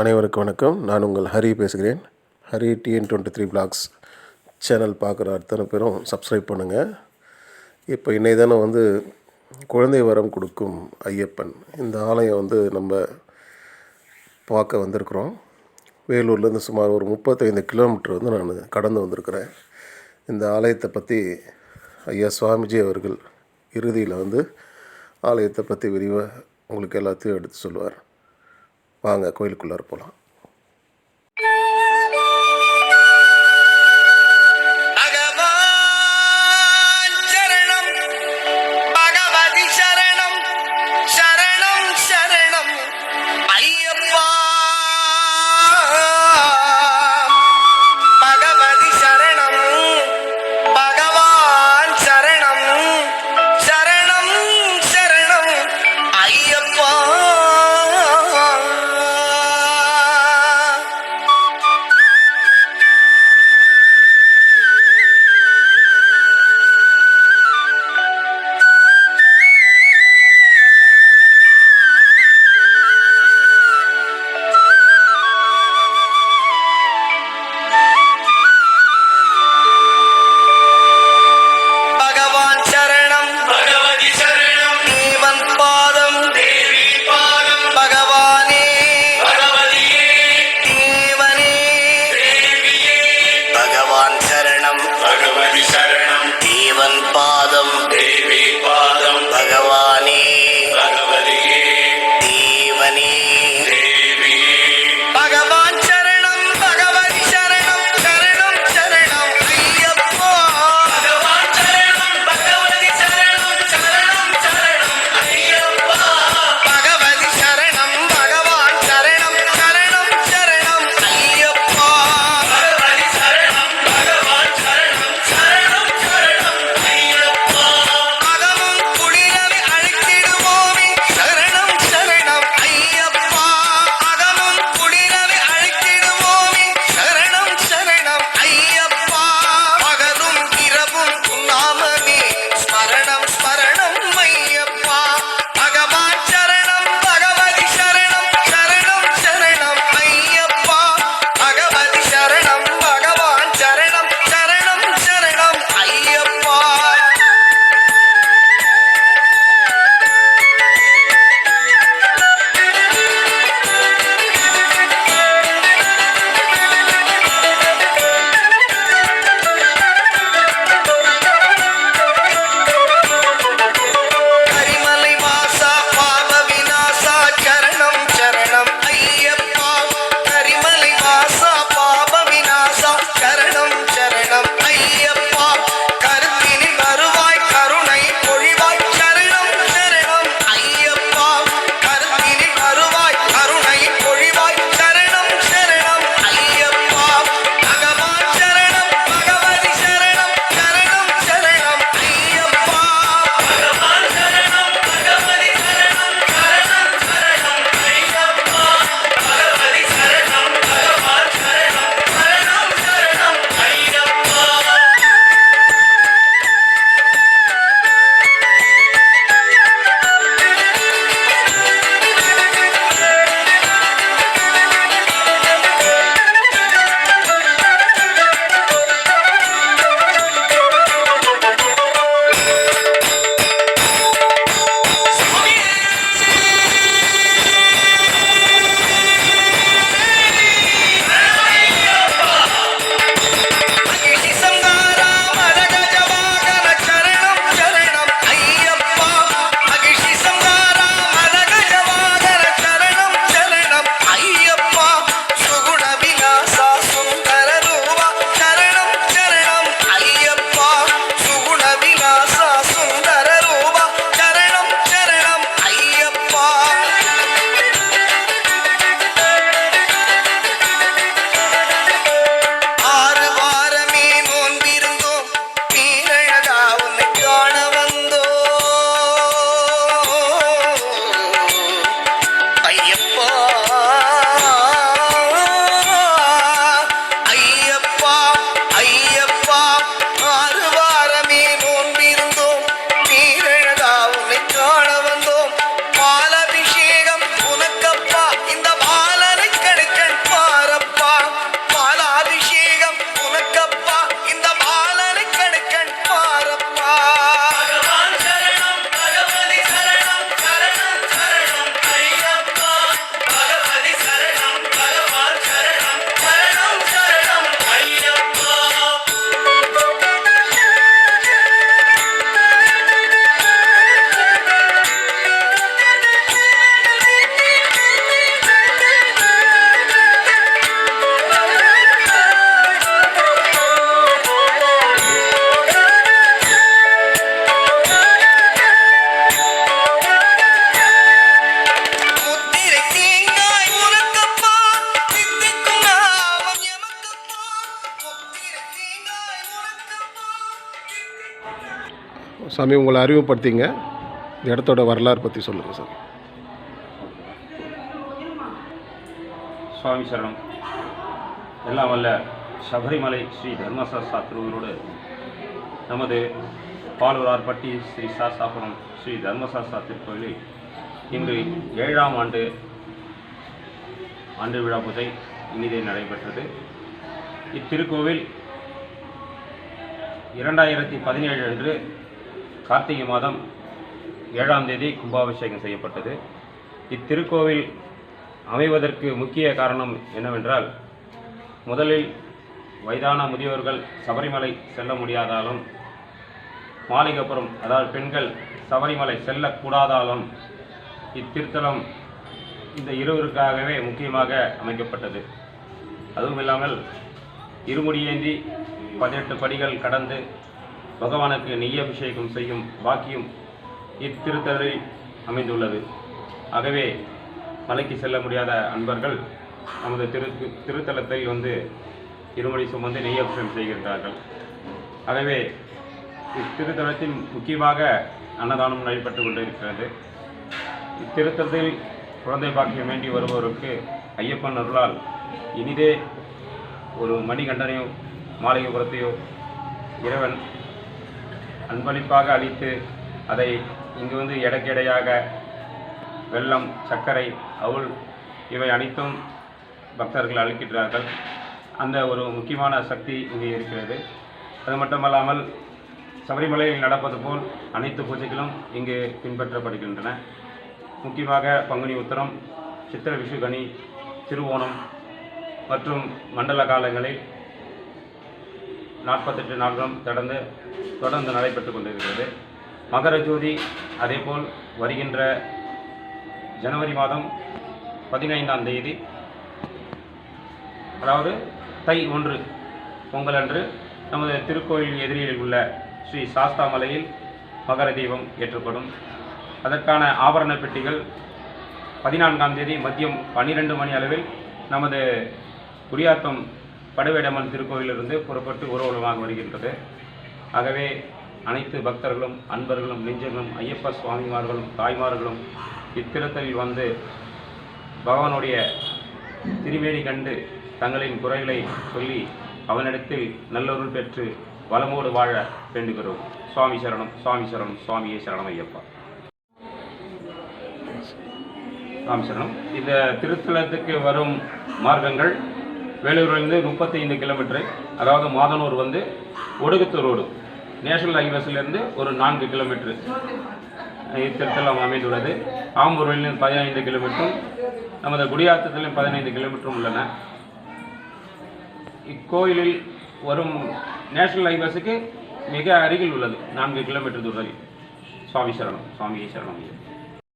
அனைவருக்கும் வணக்கம். நான் உங்கள் ஹரி பேசுகிறேன். Hari TN twenty three blogs channel பார்க்குற அத்தனை பேரும் சப்ஸ்கிரைப் பண்ணுங்கள் இப்போ இன்னைக்கு தானே வந்து குழந்தை வரம் கொடுக்கும் ஐயப்பன். இந்த ஆலயம் வந்து நம்ம பார்க்க வந்திருக்கிறோம். வேலூர்லேருந்து சுமார் ஒரு முப்பத்தைந்து கிலோமீட்டர் வந்து நான் கடந்து வந்திருக்கிறேன். இந்த ஆலயத்தை பற்றி ஐயா சுவாமிஜி அவர்கள் இறுதியில் வந்து ஆலயத்தை பற்றி விரிவாக உங்களுக்கு எல்லாத்தையும் எடுத்து சொல்லுவார். வாங்க கோயிலுக்குள்ளார போகலாம் money. சாமி உங்களை அறிமுகப்படுத்திங்க. இந்த இடத்தோட வரலாறு பற்றி சொல்லுங்கள் சாமி. சுவாமி சரணம். எல்லாம் வல்ல சபரிமலை ஸ்ரீ தர்மசாஸ்தா திருவரோடு நமது பாலூரார்பட்டி ஸ்ரீ சாஸ்தாபுரம் ஸ்ரீ தர்மசாஸ்தா திருக்கோயிலில் இன்று ஏழாம் ஆண்டு ஆண்டு விழா பூஜை இனிதே நடைபெற்றது. இத்திருக்கோவில் இரண்டாயிரத்தி பதினேழு அன்று கார்த்திகை மாதம் ஏழாம் தேதி கும்பாபிஷேகம் செய்யப்பட்டது. இத்திருக்கோவில் அமைவதற்கு முக்கிய காரணம் என்னவென்றால் முதலில் வயதான முதியோர்கள் சபரிமலை செல்ல முடியாதாலும் மாளிகப்புறம் அதாவது பெண்கள் சபரிமலை செல்லக்கூடாதாலும் இத்திருத்தலம் இந்த இருவருக்காகவே முக்கியமாக அமைக்கப்பட்டது. அதுவும் இல்லாமல் இருமுடியேந்தி பதினெட்டு படிகள் கடந்து பகவானுக்கு நெய் அபிஷேகம் செய்யும் பாக்கியம் இத்திருத்தலில் அமைந்துள்ளது. ஆகவே மலைக்கு செல்ல முடியாத அன்பர்கள் நமது திரு திருத்தலத்தில் வந்து இருமொழி சுமந்து நெய் அபிஷேகம் செய்கின்றார்கள். ஆகவே இத்திருத்தலத்தில் முக்கியமாக அன்னதானம் நடைபெற்று கொண்டிருக்கிறது. இத்திருத்தலத்தில் குழந்தை பாக்கியம் வேண்டி வருபவருக்கு ஐயப்பன் அருளால் இனிதே ஒரு மணிகண்டனையோ மாளிகைபுரத்தையோ இறைவன் அன்பளிப்பாக அளித்து அதை இங்கு வந்து எடைக்கெடையாக வெல்லம் சர்க்கரை அவுள் இவை அனைத்தும் பக்தர்கள் அளிக்கின்றார்கள். அந்த ஒரு முக்கியமான சக்தி இங்கே இருக்கிறது. அது மட்டுமல்லாமல் சபரிமலையில் நடப்பது போல் அனைத்து பூஜைகளும் இங்கு பின்பற்றப்படுகின்றன. முக்கியமாக பங்குனி உத்தரம் சித்திர விஷுகனி திருவோணம் மற்றும் மண்டல காலங்களில் நாற்பத்தெட்டு நாட்களும் தொடர்ந்து தொடர்ந்து நடைபெற்று கொண்டிருக்கிறது. மகர ஜோதி அதேபோல் வருகின்ற ஜனவரி மாதம் பதினைந்தாம் தேதி அதாவது தை ஒன்று பொங்கல் அன்று நமது திருக்கோயில் எதிரில் உள்ள ஸ்ரீ சாஸ்தா மலையில் மகர தீபம் ஏற்றப்படும். அதற்கான ஆபரண பெட்டிகள் பதினான்காம் தேதி மதியம் பன்னிரெண்டு மணி அளவில் நமது குடியாத்தம் படுவேடம்மன் திருக்கோயிலிருந்து புறப்பட்டு ஊர்வலமாக வருகின்றது. ஆகவே அனைத்து பக்தர்களும் அன்பர்களும் நெஞ்சர்களும் ஐயப்ப சுவாமிமார்களும் தாய்மார்களும் இத்திருத்தலில் வந்து பகவானுடைய திருமேனி கண்டு தங்களின் குறைகளை சொல்லி அவனிடத்தில் நல்லொருள் பெற்று வளமோடு வாழ வேண்டுகிறோம். சுவாமி சரணம் சுவாமி சரணம் சுவாமியே சரணம் ஐயப்பா. சுவாமி சரணம். இந்த திருத்தலத்துக்கு வரும் மார்க்கங்கள் வேலூர்லேருந்து முப்பத்தைந்து கிலோமீட்ரு அதாவது மாதனூர் வந்து ஒடுகுத்தூர் ரோடு. நேஷனல் ஹைவேஸ்லேருந்து ஒரு நான்கு கிலோமீட்ரு இத்திருத்தலம் அமைந்துள்ளது. ஆம்பூரிலும் பதினைந்து கிலோமீட்டரும் நமது குடியாத்தத்திலும் பதினைந்து கிலோமீட்டரும் உள்ளன. இக்கோயிலில் வரும் நேஷனல் ஹைவேஸுக்கு மிக அருகில் உள்ளது. நான்கு கிலோமீட்டர் தூரத்தில். சுவாமி சரணம் சுவாமியை சரணம்.